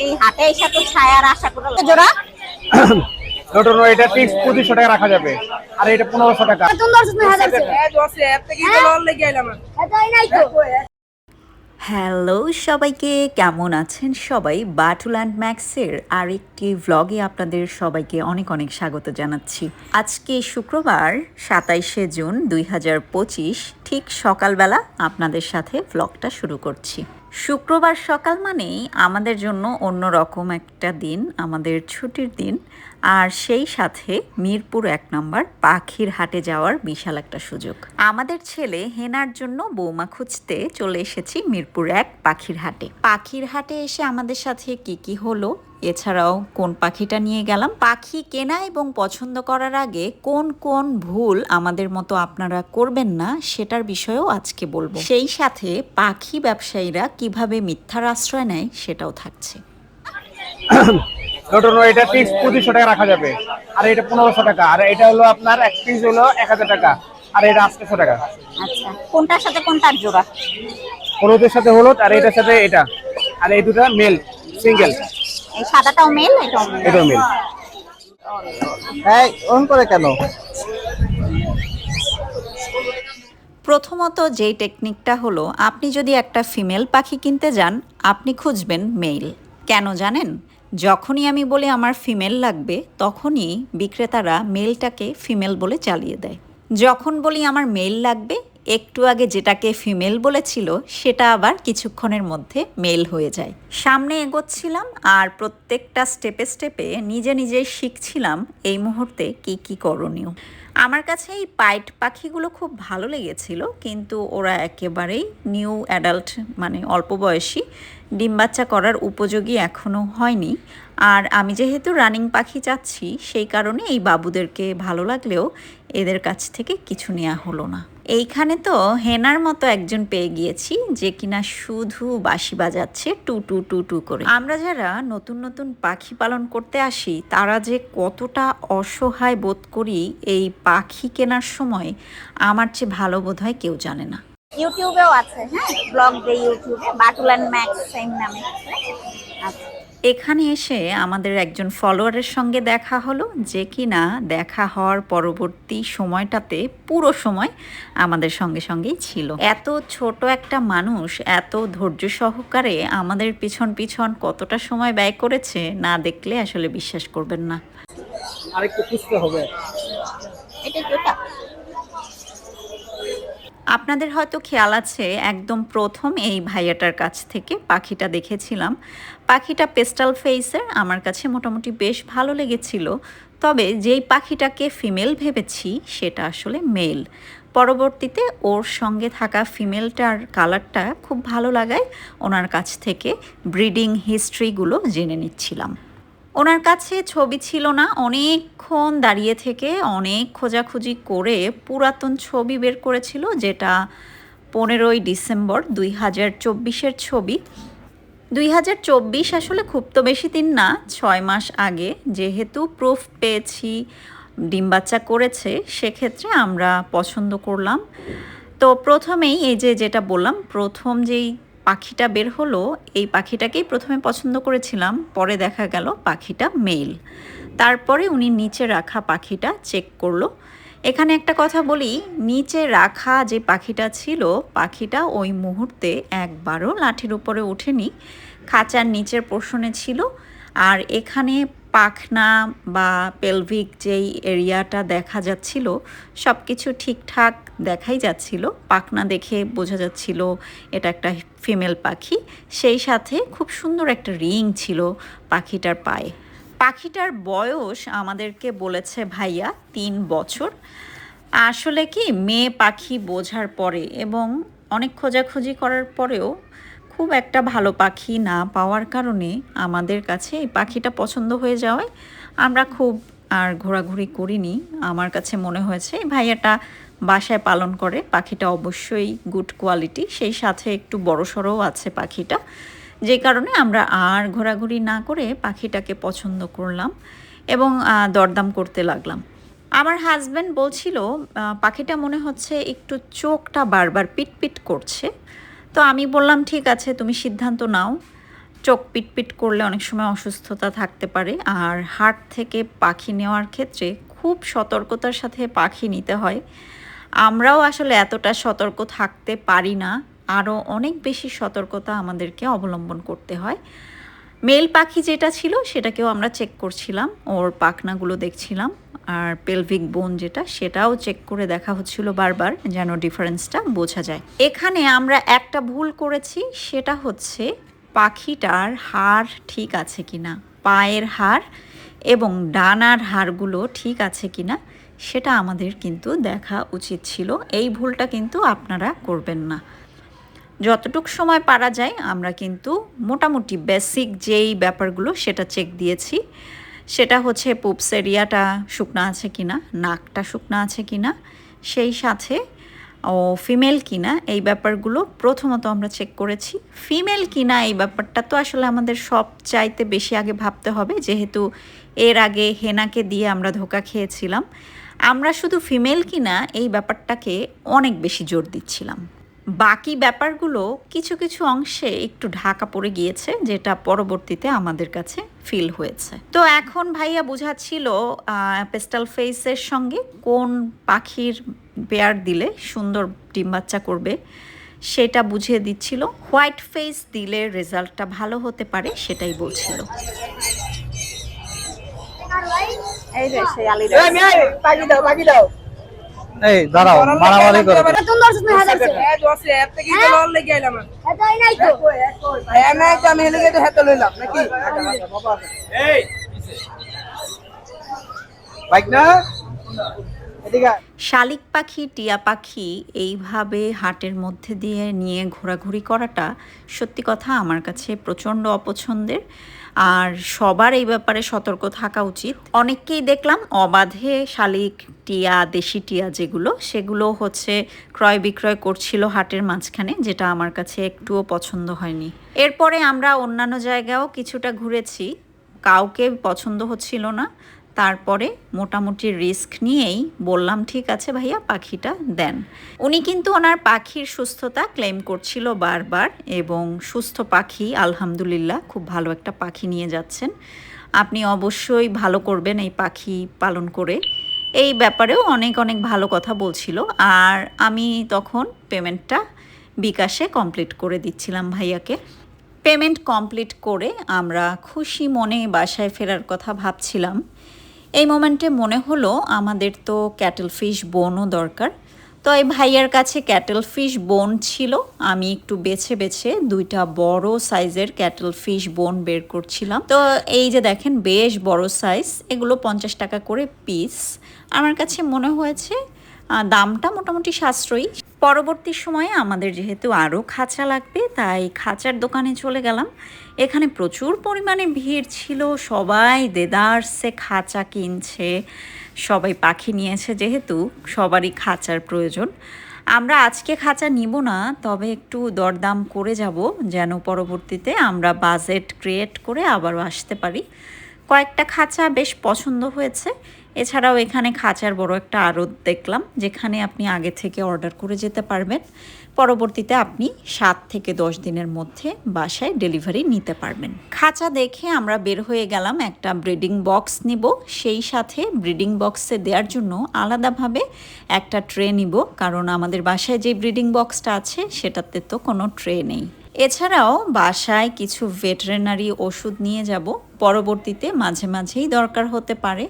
এই হাটে এসে তো ছায়ার আশা করে জোড়া? টোটো এটা ফিক্স পঁচিশশো টাকা রাখা যাবে। আর এটা পনেরোশো টাকা। হ্যালো সবাইকে কেমন আছেন সবাই? বাটুল অ্যান্ড ম্যাক্সের আরেকটি ভ্লগে আপনাদের সবাইকে অনেক অনেক স্বাগত জানাচ্ছি। আজকে শুক্রবার সাতাইশে জুন দুই হাজার পঁচিশ ঠিক সকালবেলা আপনাদের সাথে ভ্লগটা শুরু করছি। শুক্রবার সকাল মানেই আমাদের জন্য অন্য রকম একটা দিন, আমাদের ছুটির দিন। আর সেই সাথে মিরপুর এক নম্বর, পাখির হাটে যাওয়ার বিশাল একটা সুযোগ। আমাদের ছেলে হেনার জন্য বৌমা খুঁজতে চলে এসেছি মিরপুর এক পাখির হাটে। পাখির হাটে এসে আমাদের সাথে কি কি হলো এছাড়াও কোন পাখিটা নিয়ে গেলাম? পাখি কেনা এবং পছন্দ করার আগে কোন কোন ভুল আমাদের মতো আপনারা করবেন না সেটার বিষয়েও আজকে বলব। সেই সাথে পাখি ব্যবসায়ীরা কীভাবে মিথ্যার আশ্রয় নেয় সেটাও থাকছে। এটা ফিক্স পঁচিশশো টাকা রাখা যাবে আর এটা পনেরোশো টাকা আর এটা হলো আপনার এক পিস হলো এক হাজার টাকা আর এটা আটশোশো টাকা। আচ্ছা কোনটার সাথে কোনটার জোড়া? হলুদের সাথে হলুদ আর এটার সাথে এটা আর এই দুটা মেল সিঙ্গেল এই সাদাটাও মেল এটাও মেল। এটাও মেল। হ্যাঁ ওরকম করে কেন? প্রথমত যেই টেকনিকটা হলো আপনি যদি একটা ফিমেল পাখি কিনতে যান আপনি খুঁজবেন মেল কেন জানেন? যখনই আমি বলি আমার ফিমেল লাগবে তখনই বিক্রেতারা মেলটাকে ফিমেল বলে চালিয়ে দেয়। যখন বলি আমার মেল লাগবে একটু আগে যেটাকে ফিমেল বলেছিল, সেটা আবার কিছুক্ষণের মধ্যে মেল হয়ে যায়। সামনে এগোচ্ছিলাম আর প্রত্যেকটা স্টেপে স্টেপে নিজে নিজে শিখছিলাম এই মুহূর্তে কি কি করণীয়। আমার কাছে এই পাইট পাখিগুলো খুব ভালো লেগেছিল, কিন্তু ওরা একেবারেই নিউ অ্যাডাল্ট মানে অল্প বয়সী, ডিম বাচ্চা করার উপযোগী এখনও হয়নি। আর আমি যেহেতু রানিং পাখি চাচ্ছি, সেই কারণে এই বাবুদেরকে ভালো লাগলেও এদের কাছ থেকে কিছু নেওয়া হলো না। এইখানে তো হেনার মতো একজন পেয়ে গিয়েছি যে কিনা শুধু বাঁশি বাজাচ্ছে টু টু টু টু করে। আমরা যারা নতুন নতুন পাখি পালন করতে আসি, তারা যে কতটা অসহায় বোধ করি এই পাখি কেনার সময়, আমার চেয়ে ভালো বোধ হয় কেউ জানে না। ইউটিউবেও আছে হ্যাঁ? ব্লগ দে ইউটিউবে বাটুল অ্যান্ড ম্যাক্স নামে। এখানে এসে আমাদের একজন ফলোয়ারের সঙ্গে দেখা হলো যে কিনা দেখা হওয়ার পরবর্তী সময়টাতে পুরো সময় আমাদের সঙ্গে সঙ্গেই ছিল। এত ছোট একটা মানুষ এত ধৈর্য সহকারে আমাদের পিছন পিছন কতটা সময় ব্যয় করেছে না দেখলে আসলে বিশ্বাস করবেন না। আরেকটু খুঁজতে হবে। এটা কি আপনাদের হয়তো খেয়াল আছে একদম প্রথম এই ভাইয়াটার কাছ থেকে পাখিটা দেখেছিলাম। পাখিটা পেস্টাল ফেসের আমার কাছে মোটামুটি বেশ ভালো লেগেছিল, তবে যেই পাখিটাকে ফিমেল ভেবেছি সেটা আসলে মেল। পরবর্তীতে ওর সঙ্গে থাকা ফিমেলটার কালারটা খুব ভালো লাগায় ওনার কাছ থেকে ব্রিডিং হিস্ট্রিগুলো জেনে নিচ্ছিলাম। ওনার কাছে ছবি ছিল না, অনেকক্ষণ দাঁড়িয়ে থেকে অনেক খোঁজাখুঁজি করে পুরাতন ছবি বের করেছিল, যেটা পনেরোই ডিসেম্বর দুই হাজার চব্বিশের ছবি। দুই হাজার চব্বিশ আসলে খুব তো বেশি দিন না, ছয় মাস আগে যেহেতু প্রুফ পেয়েছি, ডিম বাচ্চা করেছে, সেক্ষেত্রে আমরা পছন্দ করলাম। তো প্রথমেই এই যে যেটা বললাম, প্রথম যেই পাখিটা বের হলো, এই পাখিটাকেই প্রথমে পছন্দ করেছিলাম, পরে দেখা গেল পাখিটা মেল। তারপরে উনি নিচে রাখা পাখিটা চেক করল এখানে একটা কথা বলি, নিচে রাখা যে পাখিটা ছিল, পাখিটা ওই মুহূর্তে একবারও লাঠির উপরে ওঠেনি। খাঁচার নিচের পোর্শনে ছিল। আর এখানে পাখনা বা পেলভিক যেই এরিয়াটা দেখা যাচ্ছিল সব কিছু ঠিকঠাক দেখাই যাচ্ছিল। পাখনা দেখে বোঝা যাচ্ছিল, এটা একটা ফিমেল পাখি। সেই সাথে খুব সুন্দর একটা রিং ছিল পাখিটার পায়ে। পাখিটার বয়স আমাদেরকে বলেছে ভাইয়া তিন বছর। আসলে কি, মেয়ে পাখি বোঝার পরে এবং অনেক খোঁজাখুঁজি করার পরেও খুব একটা ভালো পাখি না পাওয়ার কারণে আমাদের কাছে এই পাখিটা পছন্দ হয়ে যাওয়ায় আমরা খুব আর ঘোরাঘুরি করিনি। আমার কাছে মনে হয়েছে এই ভাইয়াটা বাসায় পালন করে, পাখিটা অবশ্যই গুড কোয়ালিটি সেই সাথে একটু বড়সড়ও আছে পাখিটা। যে কারণে আমরা আর ঘোরাঘুরি না করে পাখিটাকে পছন্দ করলাম এবং দরদাম করতে লাগলাম। আমার হাজব্যান্ড বলছিল পাখিটা মনে হচ্ছে একটু চোখটা বারবার পিটপিট করছে। তো আমি বললাম, ঠিক আছে, তুমি সিদ্ধান্ত নাও। চোখ পিটপিট করলে অনেক সময় অসুস্থতা থাকতে পারে। আর হাট থেকে পাখি নেওয়ার ক্ষেত্রে খুব সতর্কতার সাথে পাখি নিতে হয়। আমরাও আসলে এতটা সতর্ক থাকতে পারি না। আরও অনেক বেশি সতর্কতা আমাদেরকে অবলম্বন করতে হয়। মেল পাখি যেটা ছিল সেটাকেও আমরা চেক করছিলাম, ওর পাখনাগুলো দেখছিলাম, আর পেলভিক বোন যেটা সেটাও চেক করে দেখা হচ্ছিল বারবার, যেন ডিফারেন্সটা বোঝা যায়। এখানে আমরা একটা ভুল করেছি, সেটা হচ্ছে পাখিটার হাড় ঠিক আছে কিনা, পায়ের হাড় এবং ডানার হাড়গুলো ঠিক আছে কিনা, সেটা আমাদের কিন্তু দেখা উচিত ছিল। এই ভুলটা কিন্তু আপনারা করবেন না। যতটুক সময় পারা যায়, আমরা কিন্তু মোটামুটি বেসিক যেই ব্যাপারগুলো সেটা চেক দিয়েছি। সেটা হচ্ছে পুপস এরিয়াটা শুকনা আছে কি না নাকটা শুকনা আছে কিনা, সেই সাথে ও ফিমেল কিনা, এই ব্যাপারগুলো প্রথমত আমরা চেক করেছি। ফিমেল কিনা, এই ব্যাপারটা তো আসলে আমাদের সব চাইতে বেশি আগে ভাবতে হবে। যেহেতু এর আগে হেনাকে দিয়ে আমরা ধোকা খেয়েছিলাম, আমরা শুধু ফিমেল কিনা, এই ব্যাপারটাকে অনেক বেশি জোর দিচ্ছিলাম। বাকি ব্যাপারগুলো কিছু কিছু অংশে একটু ঢাকা পড়ে গিয়েছে, যেটা পরবর্তীতে আমাদের কাছে ফিল হয়েছে। তো এখন ভাইয়া বোঝাচ্ছিল পেস্টাল ফেসের সঙ্গে কোন পাখির পেয়ার দিলে সুন্দর ডিম বাচ্চা করবে সেটা বুঝিয়ে দিচ্ছিল। হোয়াইট ফেস দিলে রেজাল্টটা ভালো হতে পারে সেটাই বলছিল। এই দাও দাও। এই দাঁড়াও মারামারি করো। নতুন দর্শক না হাজার এতই নাই তো। বাইক না? শালিক পাখি টিয়া পাখি এইভাবে হাটের মধ্যে দিয়ে নিয়ে ঘোরাঘুরি করাটা সত্যি কথা আমার কাছে প্রচণ্ড অপছন্দের। আর সবার এই ব্যাপারে সতর্ক থাকা উচিত। অনেককেই দেখলাম অবাধে শালিক টিয়া, দেশি টিয়া যেগুলো, সেগুলো হচ্ছে ক্রয় বিক্রয় করছিল হাটের মাঝখানে, যেটা আমার কাছে একটুও পছন্দ হয়নি। এরপরে আমরা অন্যান্য জায়গাও কিছুটা ঘুরেছি। কাউকে পছন্দ হচ্ছিল না। তারপরে মোটামুটি রিস্ক নিয়েই বললাম, ঠিক আছে ভাইয়া, পাখিটা দেন। উনি কিন্তু ওনার পাখির সুস্থতা ক্লেম করছিল বারবার এবং সুস্থ পাখি, আলহামদুলিল্লাহ, খুব ভালো একটা পাখি নিয়ে যাচ্ছেন। আপনি অবশ্যই ভালো করবেন এই পাখি পালন করে। এই ব্যাপারেও অনেক অনেক ভালো কথা বলছিল। আর আমি তখন পেমেন্টটা বিকাশে কমপ্লিট করে দিচ্ছিলাম ভাইয়াকে। পেমেন্ট কমপ্লিট করে আমরা খুশি মনে বাসায় ফেরার কথা ভাবছিলাম। এই মোমেন্টে মনে হলো আমাদের তো ক্যাটেল ফিশ বোনও দরকার। তো এই ভাইয়ার কাছে ক্যাটেল ফিশ বোন ছিল, আমি একটু বেছে বেছে দুইটা বড় সাইজের ক্যাটেল ফিশ বোন বের করছিলাম। তো এই যে দেখেন, বেশ বড় সাইজ, এগুলো পঞ্চাশ টাকা করে পিস। আমার কাছে মনে হয়েছে দামটা মোটামুটি সাশ্রয়ী পরবর্তী সময়ে আমাদের যেহেতু আরও খাঁচা লাগবে, তাই খাঁচার দোকানে চলে গেলাম। এখানে প্রচুর পরিমাণে ভিড় ছিল, সবাই দেদারসে খাঁচা কিনছে, সবাই পাখি নিয়েছে যেহেতু, সবারই খাঁচার প্রয়োজন। আমরা আজকে খাঁচা নিব না, তবে একটু দরদাম করে যাব, যেন পরবর্তীতে আমরা বাজেট ক্রিয়েট করে আবারও আসতে পারি। কয়েকটা খাঁচা বেশ পছন্দ হয়েছে এছাড়াও এখানে খাঁচার বড় একটা আড়ত দেখলাম, যেখানে আপনি আগে থেকে অর্ডার করে যেতে পারবেন। পরবর্তীতে আপনি সাত থেকে দশ দিনের মধ্যে বাসায় ডেলিভারি নিতে পারবেন। খাঁচা দেখে আমরা বের হয়ে গেলাম, একটা ব্রিডিং বক্স নিব। সেই সাথে ব্রিডিং বক্সে দেওয়ার জন্য আলাদাভাবে একটা ট্রে নিব, কারণ আমাদের বাসায় যে ব্রিডিং বক্সটা আছে, সেটাতে তো কোনো ট্রে নেই। এছাড়াও বাসায় কিছু ভেটেরিনারি ওষুধ নিয়ে যাব পরবর্তীতে মাঝে মাঝেই দরকার হতে পারে।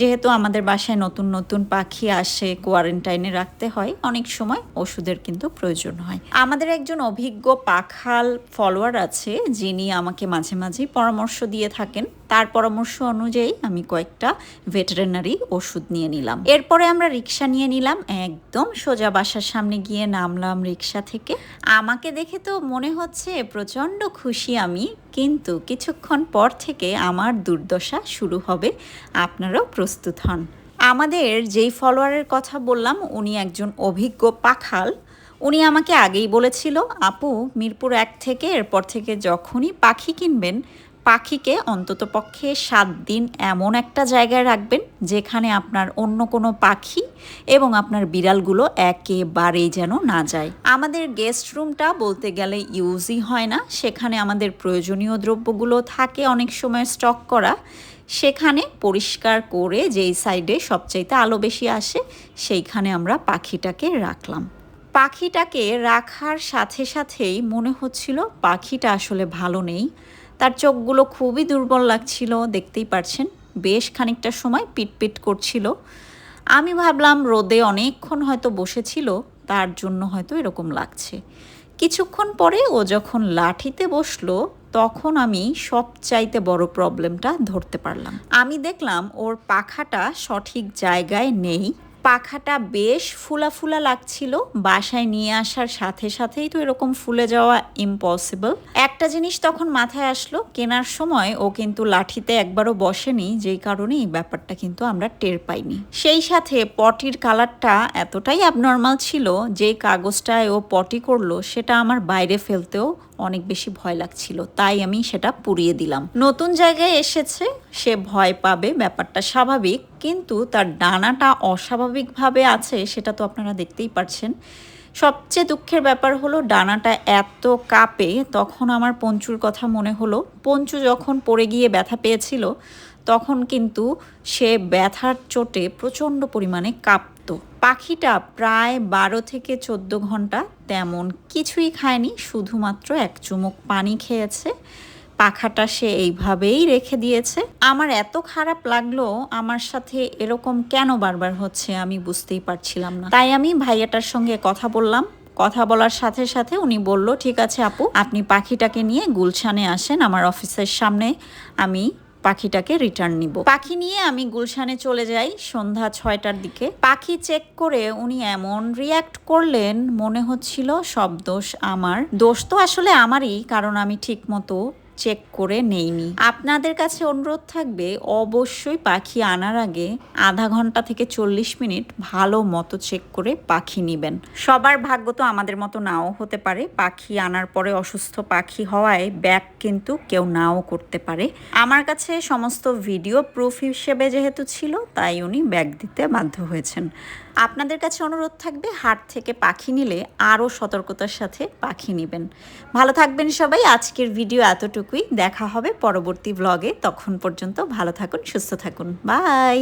যেহেতু আমাদের বাসায় নতুন নতুন পাখি আসে কোয়ারেন্টাইনে রাখতে হয়, অনেক সময় ওষুধের কিন্তু প্রয়োজন হয়। আমাদের একজন অভিজ্ঞ পাখাল ফলোয়ার আছে, যিনি আমাকে মাঝে মাঝেই পরামর্শ দিয়ে থাকেন। তার পরামর্শ অনুযায়ী আমি কয়েকটা ভেটেরিনারি ওষুধ নিয়ে নিলাম। এরপরে আমরা রিক্সা নিয়ে নিলাম, একদম সোজা বাসার সামনে গিয়ে নামলাম রিক্সা থেকে। আমাকে দেখে তো মনে হচ্ছে প্রচণ্ড খুশি আমি কিন্তু কিছুক্ষণ পর থেকে আমার দুর্দশা শুরু হবে, আপনারাও প্রস্তুত হন। আমাদের যেই ফলোয়ারের কথা বললাম, উনি একজন অভিজ্ঞ পাখাল। উনি আমাকে আগেই বলেছিল, আপু, মিরপুর এক থেকে এরপর থেকে যখনই পাখি কিনবেন পাখিকে অন্তত পক্ষে সাত দিন এমন একটা জায়গায় রাখবেন যেখানে আপনার অন্য কোনো পাখি এবং আপনার বিড়ালগুলো একেবারেই যেন না যায়। আমাদের গেস্ট রুমটা বলতে গেলে ইউজই হয় না। সেখানে আমাদের প্রয়োজনীয় দ্রব্যগুলো থাকে অনেক সময় স্টক করা। সেখানে পরিষ্কার করে যেই সাইডে সবচাইতে আলো বেশি আসে, সেইখানে আমরা পাখিটাকে রাখলাম। পাখিটাকে রাখার সাথে সাথেই মনে হচ্ছিল পাখিটা আসলে ভালো নেই। তার চোখগুলো খুবই দুর্বল লাগছিল, দেখতেই পারছেন। বেশ খানিকটা সময় পিটপিট করছিল। আমি ভাবলাম রোদে অনেকক্ষণ হয়তো বসেছিল, তার জন্য হয়তো এরকম লাগছে। কিছুক্ষণ পরে ও যখন লাঠিতে বসল, তখন আমি সবচাইতে বড় প্রবলেমটা ধরতে পারলাম। আমি দেখলাম ওর পাখাটা সঠিক জায়গায় নেই। পাখাটা বেশ ফুলা ফুলা লাগছিল। বাসায় নিয়ে আসার সাথে সাথেই তো এরকম ফুলে যাওয়া ইম্পসিবল একটা জিনিস তখন মাথায় আসলো, কেনার সময় ও কিন্তু লাঠিতে একবারও বসেনি, যেই কারণে এই ব্যাপারটা কিন্তু আমরা টের পাইনি। সেই সাথে পটির কালারটা এতটাই অ্যাবনর্মাল ছিল, যেই কাগজটায় ও পটি করল, সেটা আমার বাইরে ফেলতেও অনেক বেশি ভয় লাগছিল। তাই আমি সেটা পুড়িয়ে দিলাম। নতুন জায়গায় এসেছে সে ভয় পাবে, ব্যাপারটা স্বাভাবিক, কিন্তু তার ডানাটা অস্বাভাবিকভাবে আছে সেটা তো আপনারা দেখতেই পারছেন। সবচেয়ে দুঃখের ব্যাপার হলো ডানাটা এত কাঁপে, তখন আমার পঞ্চুর কথা মনে হলো। পঞ্চু যখন পড়ে গিয়ে ব্যথা পেয়েছিল, তখন কিন্তু সে ব্যথার চোটে প্রচণ্ড পরিমাণে কাঁপতো। পাখিটা প্রায় বারো থেকে চোদ্দ ঘণ্টা তেমন কিছুই খায়নি, শুধুমাত্র এক চুমুক পানি খেয়েছে। পাখাটা সে এইভাবেই রেখে দিয়েছে। আমার এত খারাপ লাগল, আমার সাথে এরকম কেন বারবার হচ্ছে আমি বুঝতেই পারছিলাম না। তাই আমি ভাইয়াটার সঙ্গে কথা বললাম। কথা বলার সাথে সাথে উনি বলল, ঠিক আছে আপু, আপনি পাখিটাকে নিয়ে গুলশানে আসেন, আমার অফিসের সামনে আমি পাখিটাকে রিটার্ন নিব। পাখি নিয়ে আমি গুলশানে চলে যাই সন্ধ্যা ছয়টার দিকে। পাখি চেক করে উনি এমন রিয়াক্ট করলেন, মনে হচ্ছিল সব দোষ আমার। দোষ তো আসলে আমারই, কারণ আমি ঠিক মতো চেক করে নেইনি। আপনাদের কাছে অনুরোধ থাকবে, অবশ্যই পাখি আনার আগে আধা ঘণ্টা থেকে চল্লিশ মিনিট ভালো মতো চেক করে পাখি নেবেন। সবার ভাগ্য তো আমাদের মতো নাও হতে পারে। পাখি আনার পরে অসুস্থ পাখি হওয়ায় ব্যাক কিন্তু কেউ নাও করতে পারে। আমার কাছে সমস্ত ভিডিও প্রুফ হিসেবে যেহেতু ছিল, তাই উনি ব্যাগ দিতে বাধ্য হয়েছেন। আপনাদের কাছে অনুরোধ থাকবে, হাট থেকে পাখি নিলে আরও সতর্কতার সাথে পাখি নেবেন। ভালো থাকবেন সবাই, আজকের ভিডিও এতটুকুই। দেখা হবে পরবর্তী ব্লগে তখন পর্যন্ত ভালো থাকুন, সুস্থ থাকুন। বাই